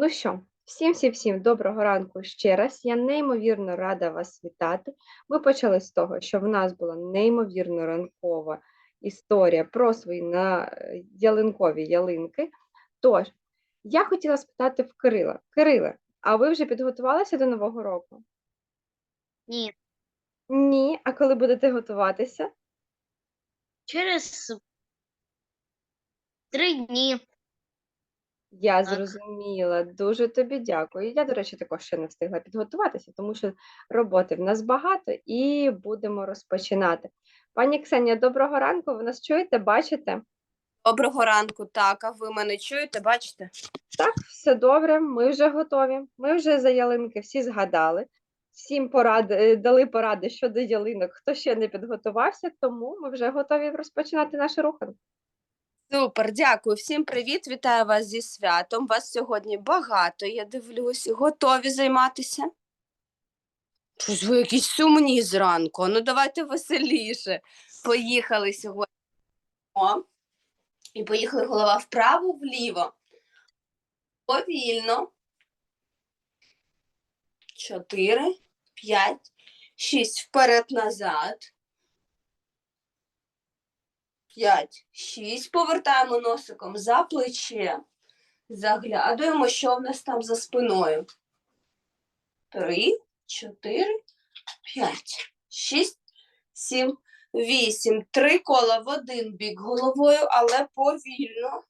Ну що, всім всім всім доброго ранку ще раз. Я неймовірно рада вас вітати. Ми почали з того, що в нас була неймовірно ранкова історія про свої на е, ялинкові ялинки. Тож, я хотіла спитати в Кирила. Кириле, а ви вже підготувалися до Нового року? Ні. Ні. А коли будете готуватися? Через три дні. Я Так. зрозуміла, дуже тобі дякую. Я, до речі, також ще не встигла підготуватися, тому що роботи в нас багато і будемо розпочинати. Пані Ксенія, доброго ранку. Ви нас чуєте, бачите? Доброго ранку, так. А ви мене чуєте, бачите? Так, все добре, ми вже готові. Ми вже за ялинки всі згадали. Всім поради, е, дали поради щодо ялинок, хто ще не підготувався, тому ми вже готові розпочинати нашу руханку. Супер, дякую. Всім привіт, вітаю вас зі святом. Вас сьогодні багато, я дивлюсь, готові займатися? Щось ви якісь сумні зранку. Ну давайте веселіше. Поїхали сьогодні. О, І поїхали голова вправо, вліво. Повільно. Чотири, п'ять, шість вперед-назад. 5, 6. Повертаємо носиком за плече. Заглядуємо, що в нас там за спиною. 3, 4, 5, 6, 7, 8. Три кола в один бік головою, але повільно.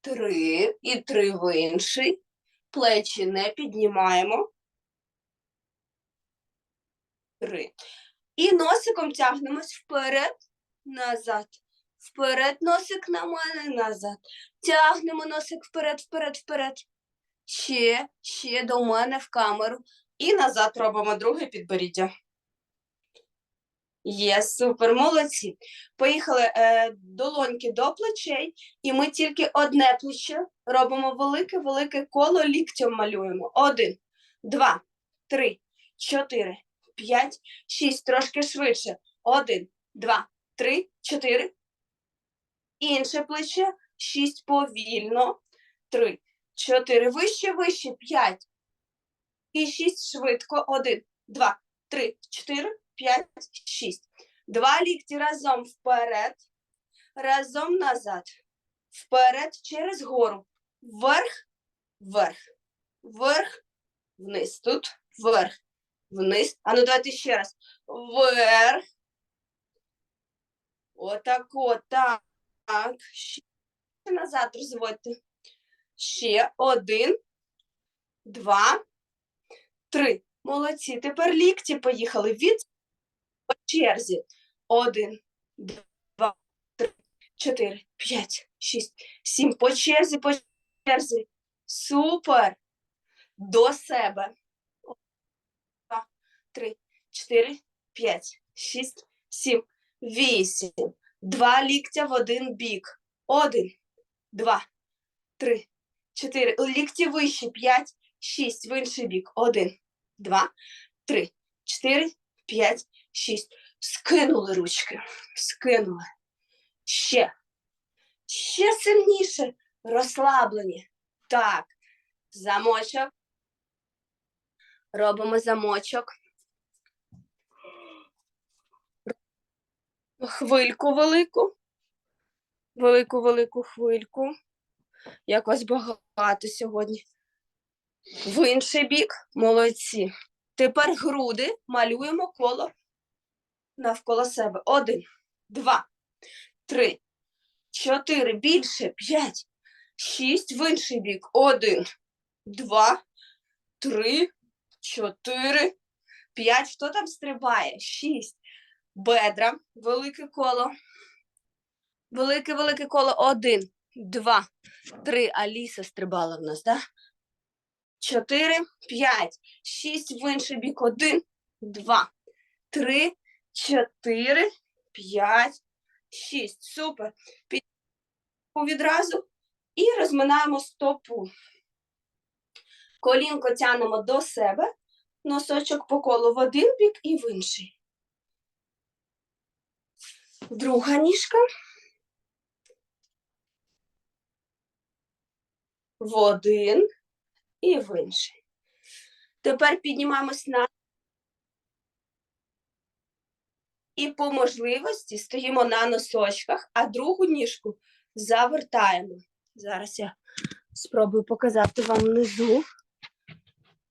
Три і три в інший. Плечі не піднімаємо. Три. І носиком тягнемось вперед назад. Вперед носик на мене, назад. Тягнемо носик вперед, вперед, вперед. Ще, ще до мене в камеру. І назад робимо друге підборіддя. Є, супер, молодці. Поїхали е, долоньки до плечей, і ми тільки одне плече робимо велике-велике коло ліктем малюємо. Один, два, три, чотири, п'ять, шість. Трошки швидше. Один, два, три, чотири. Інше плече. Шість повільно. Три, чотири. Вище, вище. П'ять. І шість швидко. Один, два, три, чотири, п'ять, шість. Два лікті разом вперед. Разом назад. Вперед через гору. Вверх, вверх, вверх, вниз. Тут вверх, вниз. А ну давайте ще раз. Вверх. Отако, так. Ще назад розводьте. Ще один, два, три. Молодці. Тепер лікті поїхали від по черзі. Один, два, три, чотири, п'ять, шість, сім. По черзі, по черзі. Супер. До себе. Два, три, чотири, п'ять, шість, сім, вісім. Два ліктя в один бік. Один, два, три, чотири. Лікті вище. П'ять, шість. В інший бік. Один, два, три, чотири, п'ять, шість. Скинули ручки. Скинули. Ще. Ще сильніше. Розслаблені. Так. Замочок. Робимо замочок. Хвильку велику. Велику велику хвильку. Як вас багато сьогодні. В інший бік. Молодці. Тепер груди малюємо коло навколо себе. Один, два, три, чотири, більше, п'ять, шість, в інший бік. Один, два, три, чотири, п'ять. Хто там стрибає? Шість. Бедра, велике коло. Велике, велике коло. Один, два, три. Аліса стрибала в нас. Да? Чотири, п'ять, шість в інший бік. Один, два, три, чотири, п'ять, шість. Супер. Піднімаємо відразу і розминаємо стопу. Колінко тянемо до себе, носочок по колу в один бік і в інший. Друга ніжка. в один і в інший. Тепер піднімаємось на і по можливості стоїмо на носочках, а другу ніжку завертаємо. Зараз я спробую показати вам внизу.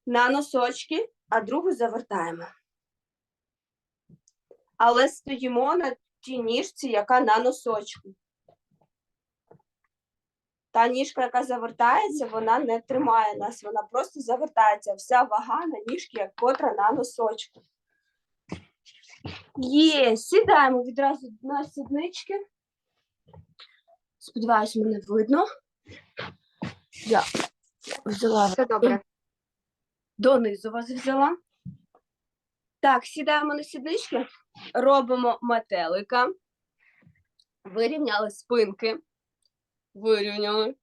На носочки, а другу завертаємо. Але стоїмо на тій ніжці, яка на носочку. Та ніжка, яка завертається, вона не тримає нас, вона просто завертається. Вся вага на ніжки, як котра на носочку. Є, сідаємо відразу на сіднички. Сподіваюсь, мене видно. Я взяла Все добре. донизу вас взяла. Так, сідаємо на сіднички, робимо метелика. Вирівняли спинки. Вирівняли.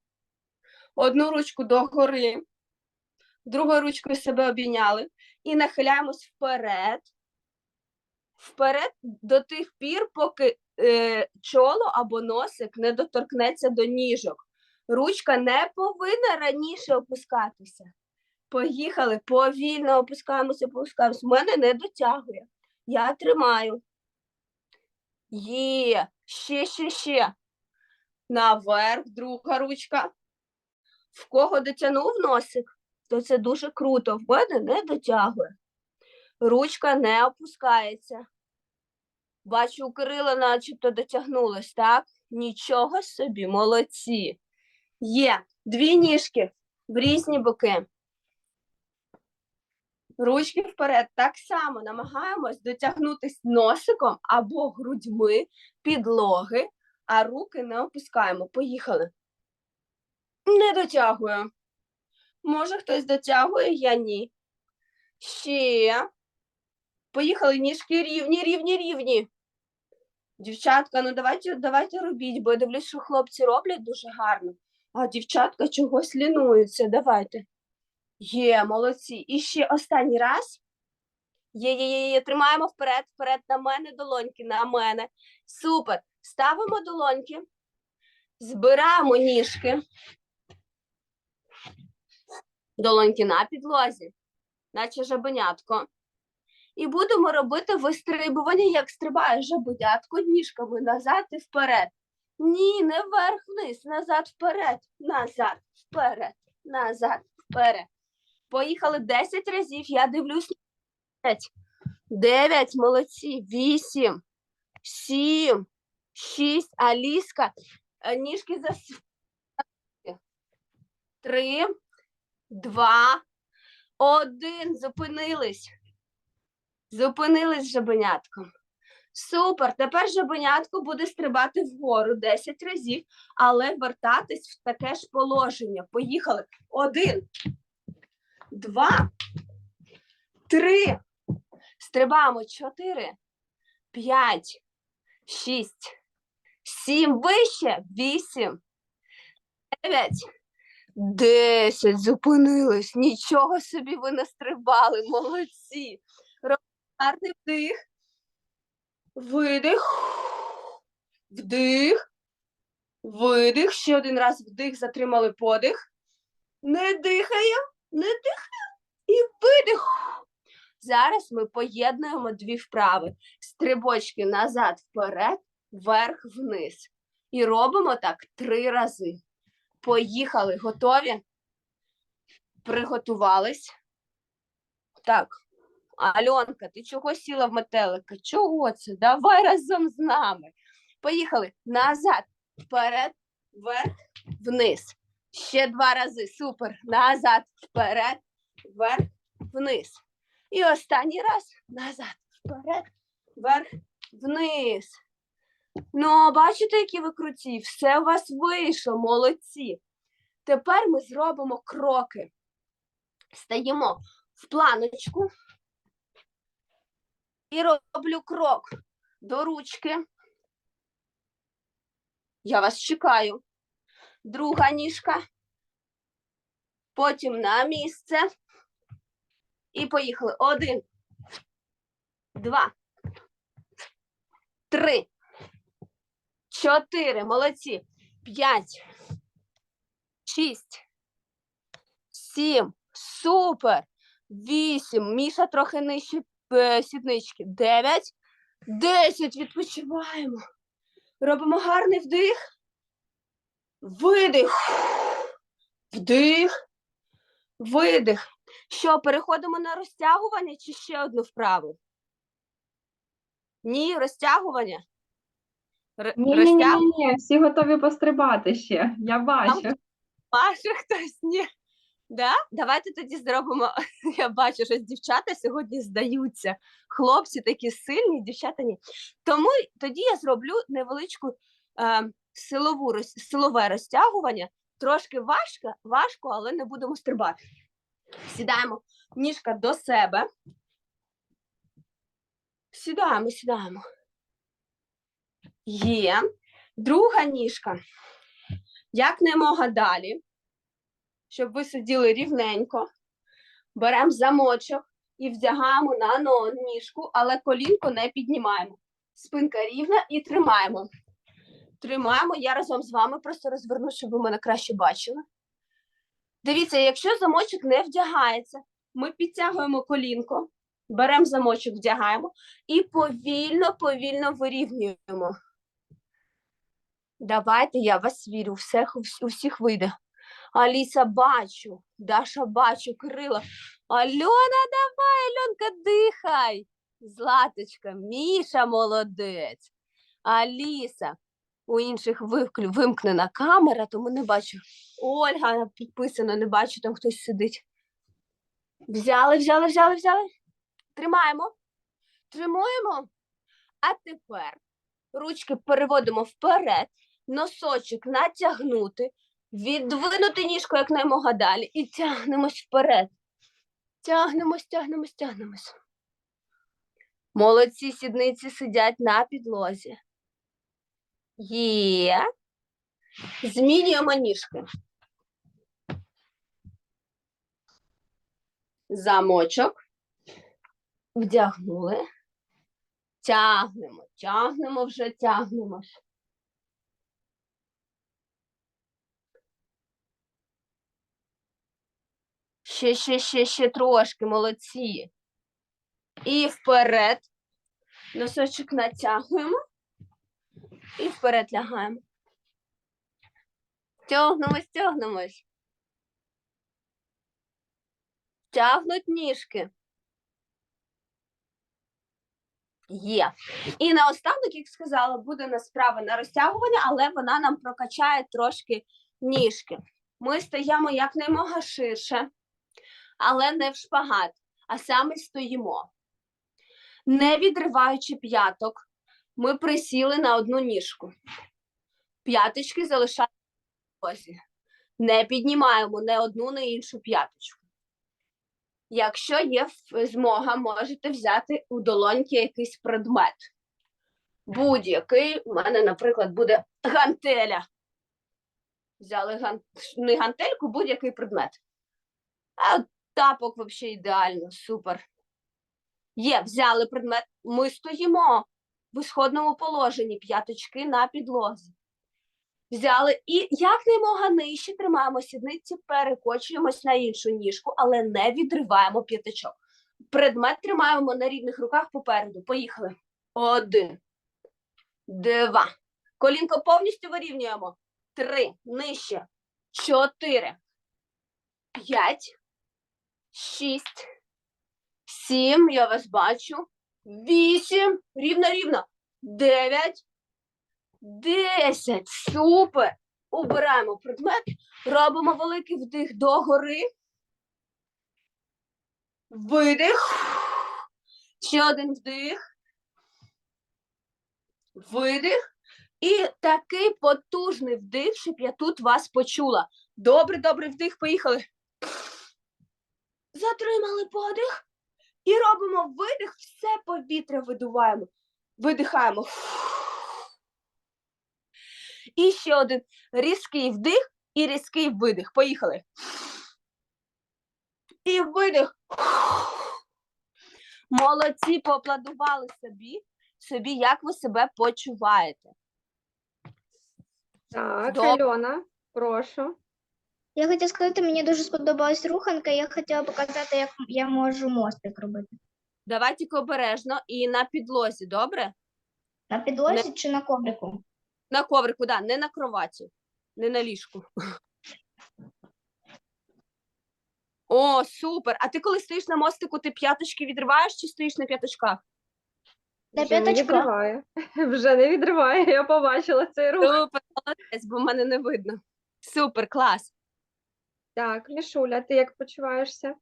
Одну ручку догори, другою ручкою себе обійняли і нахиляємось вперед. Вперед до тих пір, поки е, чоло або носик не доторкнеться до ніжок. Ручка не повинна раніше опускатися. Поїхали, повільно опускаємося, опускаємося. Мене не дотягує. Я тримаю. Є, ще, ще, ще. Наверх, друга ручка. В кого дотягнув носик, то це дуже круто. В мене не дотягує. Ручка не опускається. Бачу, у Кирила начебто дотягнулось, так? Нічого собі, молодці. Є дві ніжки в різні боки. Ручки вперед. Так само намагаємось дотягнутися носиком або грудьми підлоги, а руки не опускаємо. Поїхали. Не дотягую. Може, хтось дотягує, я ні. Ще. Поїхали, ніжки рівні, рівні, рівні. Дівчатка, ну давайте, давайте робіть, бо я дивлюсь, що хлопці роблять дуже гарно, а дівчатка чогось лінуються. Давайте. Є, молодці. І ще останній раз. Є, є, є, є. Тримаємо вперед, вперед на мене долоньки, на мене. Супер. Ставимо долоньки, збираємо ніжки. Долоньки на підлозі, наче жабенятко. І будемо робити вистрибування, як стрибає жабенятко ніжками назад і вперед. Ні, не вверх-вниз, назад, вперед, назад, вперед, назад, вперед. Поїхали 10 разів. Я дивлюсь. 9, 9, молодці, 8, 7, 6, Аліска. е, Ніжки за 3, 2, 1. Зупинились. Зупинились жабенятком. Супер. Тепер жабенятко буде стрибати вгору 10 разів, але вертатись в таке ж положення. Поїхали. Один два, три. Стрибаємо чотири, п'ять, шість, сім, вище, вісім, дев'ять, десять. Зупинились. Нічого собі ви не стрибали. Молодці. Робимо Гарний вдих. Видих. Вдих. Видих. Ще один раз вдих. Затримали подих. Не дихаємо. Не дихаємо і видих. Зараз ми поєднуємо дві вправи. Стрибочки назад, вперед, вверх, вниз. І робимо так три рази. Поїхали. Готові? Приготувались. Так. Альонка, ти чого сіла в метелика? Чого це? Давай разом з нами. Поїхали. Назад, вперед, вверх, вниз. Ще два рази. Супер. Назад, вперед, вверх, вниз. І останній раз назад, вперед, вверх, вниз. Ну, бачите, які ви круті? Все у вас вийшло, молодці. Тепер ми зробимо кроки. Стаємо в планочку. І роблю крок до ручки. Я вас чекаю друга ніжка, потім на місце. І поїхали. Один, два, три, чотири. Молодці. П'ять, шість, сім. Супер. Вісім. Міша трохи нижче е, сіднички. Дев'ять. Десять. Відпочиваємо. Робимо гарний вдих. Видих. Вдих. Видих. Що, переходимо на розтягування чи ще одну вправу? Ні, розтягування. Р- Ні, ні, ні, ні, ні, всі готові пострибати ще. Я бачу. Паша хтось ні. Да? Давайте тоді зробимо. Я бачу, що дівчата сьогодні здаються. Хлопці такі сильні, дівчата ні. Тому тоді я зроблю невеличку е, силову, силове розтягування. Трошки важко, важко, але не будемо стрибати. Сідаємо ніжка до себе. Сідаємо, сідаємо. Є. Друга ніжка. Як немога далі, щоб ви сиділи рівненько. Беремо замочок і вдягаємо на но- ніжку, але колінко не піднімаємо. Спинка рівна і тримаємо. Тримаємо. Я разом з вами просто розверну, щоб ви мене краще бачили. Дивіться, якщо замочок не вдягається, ми підтягуємо колінко, беремо замочок, вдягаємо і повільно, повільно вирівнюємо. Давайте, я вас вірю, всіх, у вийде. Аліса, бачу, Даша, бачу, Кирило. Альона, давай, Альонка, дихай. Златочка, Міша молодець. Аліса. У інших вимкнена камера, тому не бачу. Ольга підписана, не бачу, там хтось сидить. Взяли, взяли, взяли, взяли. Тримаємо. Тримуємо. А тепер ручки переводимо вперед, носочок натягнути, віддвинути ніжку якнаймога далі і тягнемось вперед. Тягнемось, тягнемось, тягнемось. Молодці сідниці сидять на підлозі. Є. Змінюємо ніжки. Замочок. Вдягнули. Тягнемо, тягнемо вже, тягнемо. Ще, ще, ще, ще трошки, молодці. І вперед. Носочок натягуємо. І вперед лягаємо. Тягнемось, тягнемось. Тягнуть ніжки. Є. І наостанок, як сказала, буде на справа на розтягування, але вона нам прокачає трошки ніжки. Ми стаємо якнаймога ширше, але не в шпагат, а саме стоїмо. Не відриваючи п'яток, ми присіли на одну ніжку. П'яточки залишаємо. Не піднімаємо не одну, не іншу п'яточку. Якщо є змога, можете взяти у долоньки якийсь предмет. Будь-який, у мене, наприклад, буде гантеля. Взяли ган... не гантельку, будь-який предмет. А тапок взагалі ідеально, супер. Є, взяли предмет. Ми стоїмо в ісходному положенні, п'яточки на підлозі. Взяли і якнаймога нижче тримаємо сідниці, перекочуємось на іншу ніжку, але не відриваємо п'ятачок. Предмет тримаємо на рівних руках попереду. Поїхали. Один, два. Колінко повністю вирівнюємо. Три. Нижче. Чотири. П'ять. Шість. Сім. Я вас бачу. Вісім. Рівно, рівно. Дев'ять. Десять. Супер. Убираємо предмет. Робимо великий вдих догори. Видих. Ще один вдих. Видих. І такий потужний вдих, щоб я тут вас почула. Добре, добре вдих, поїхали. Затримали подих. І робимо видих, все повітря видуваємо. Видихаємо. І ще один різкий вдих і різкий видих. Поїхали. І видих. Молодці, поаплодували собі, собі, як ви себе почуваєте. Так, Добре. Альона, прошу. Я хотіла сказати, мені дуже сподобалась руханка, я хотіла показати, як я можу мостик робити. Давай тільки обережно і на підлозі, добре? На підлозі чи на коврику? На коврику, да, не на кроваті, не на ліжку. О, супер! А ти коли стоїш на мостику, ти п'яточки відриваєш чи стоїш на п'яточках? На Вже не відриває. Вже не відриває, я побачила цей рух. Супер, молодець, бо в мене не видно. Супер, клас. Так, Мішуля, ти як почуваєшся?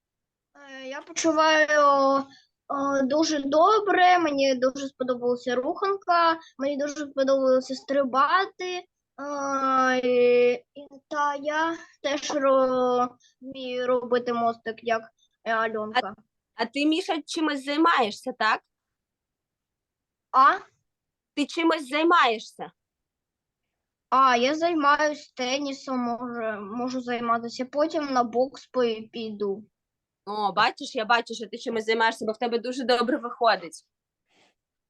Е, Я почуваю е, дуже добре, мені дуже сподобалася руханка, мені дуже сподобалося стрибати. е, і- і- Та я теж ро- вмію робити мостик, як і Альонка. А ти, Міша, чимось займаєшся, так? А? Ти чимось займаєшся. А, я займаюсь тенісом, може, можу займатися. Потім на бокс піду. О, бачиш, я бачу, що ти чимось займаєшся, бо в тебе дуже добре виходить.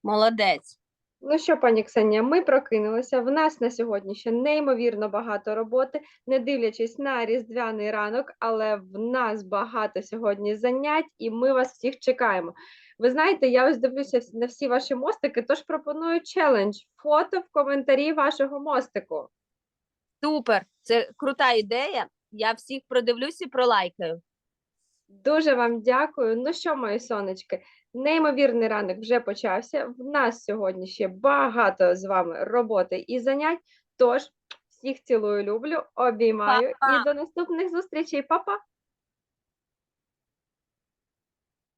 Молодець. Ну що, пані Ксенія, ми прокинулися. В нас на сьогодні ще неймовірно багато роботи, не дивлячись на різдвяний ранок, але в нас багато сьогодні занять, і ми вас всіх чекаємо. Ви знаєте, я ось дивлюся на всі ваші мостики, тож пропоную челендж фото в коментарі вашого мостику. Супер. Це крута ідея. Я всіх продивлюсь і пролайкаю. Дуже вам дякую. Ну що, мої сонечки, неймовірний ранок вже почався. В нас сьогодні ще багато з вами роботи і занять. Тож всіх цілую, люблю, обіймаю Па-па. і до наступних зустрічей. Па-па!